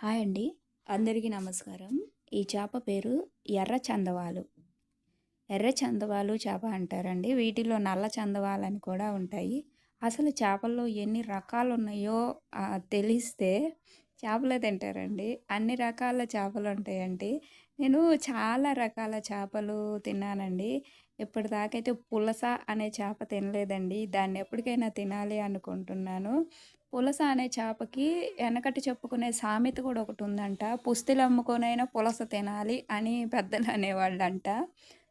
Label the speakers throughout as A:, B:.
A: Hi అండి. అందరికీ నమస్కారం. ఈ చేప పేరు ఎర్ర చందవాలు. ఎర్ర చందవాలు చేప అంటారండి. వీటిలో నల్ల చందవాలని కూడా ఉంటాయి. అసలు చేపల్లో ఎన్ని రకాలు ఉన్నాయో తెలిస్తే చేపలే తింటారండి. అన్ని రకాల చేపలు ఉంటాయండి. నేను చాలా రకాల చేపలు తిన్నానండి. ఇప్పటిదాకైతే పులస అనే చేప తినలేదండి. దాన్ని ఎప్పటికైనా తినాలి అనుకుంటున్నాను. పులస అనే చేపకి వెనకటి చెప్పుకునే సామెత కూడా ఒకటి ఉందంట. పుస్తులు అమ్ముకొనైనా పులస తినాలి అని పెద్దలు అనేవాళ్ళంట.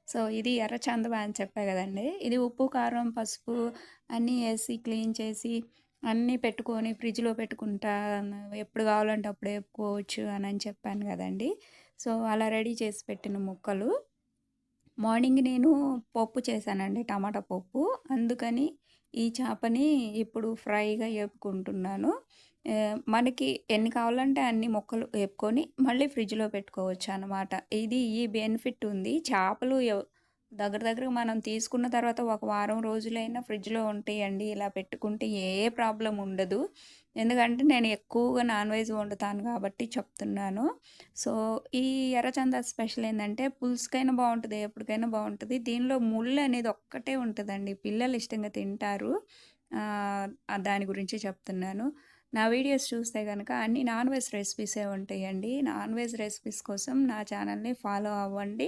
A: సో ఇది ఎర్ర చందమా అని చెప్పా కదండి. ఇది ఉప్పు కారం పసుపు అన్నీ వేసి క్లీన్ చేసి అన్నీ పెట్టుకొని ఫ్రిడ్జ్లో పెట్టుకుంటా ఎప్పుడు కావాలంటే అప్పుడు వేపుకోవచ్చు అని అని చెప్పాను కదండి. సో అలా రెడీ చేసి పెట్టిన ముక్కలు. మార్నింగ్ నేను పప్పు చేశానండి టమాటా పప్పు. అందుకని ఈ చేపని ఇప్పుడు ఫ్రైగా వేపుకుంటున్నాను. మనకి ఎన్ని కావాలంటే అన్ని మొక్కలు వేపుకొని మళ్ళీ ఫ్రిడ్జ్లో పెట్టుకోవచ్చు అనమాట ఇది ఈ బెనిఫిట్ ఉంది. చేపలు దగ్గర దగ్గర మనం తీసుకున్న తర్వాత ఒక వారం రోజులైనా ఫ్రిడ్జ్లో ఉంటాయండి ఇలా పెట్టుకుంటే ఏ ప్రాబ్లం ఉండదు. ఎందుకంటే నేను ఎక్కువగా నాన్ వెజ్ వండుతాను కాబట్టి చెప్తున్నాను. సో ఈ ఎర్రచంద స్పెషల్ ఏంటంటే పులుసుకైనా బాగుంటుంది ఎప్పటికైనా బాగుంటుంది. దీనిలో ముళ్ళు అనేది ఒక్కటే ఉంటుందండి. పిల్లలు ఇష్టంగా తింటారు. దాని గురించి చెప్తున్నాను. నా వీడియోస్ చూస్తే కనుక అన్ని నాన్ వెజ్ రెసిపీసే ఉంటాయండి. నాన్ వెజ్ రెసిపీస్ కోసం నా ఛానల్ని ఫాలో అవ్వండి.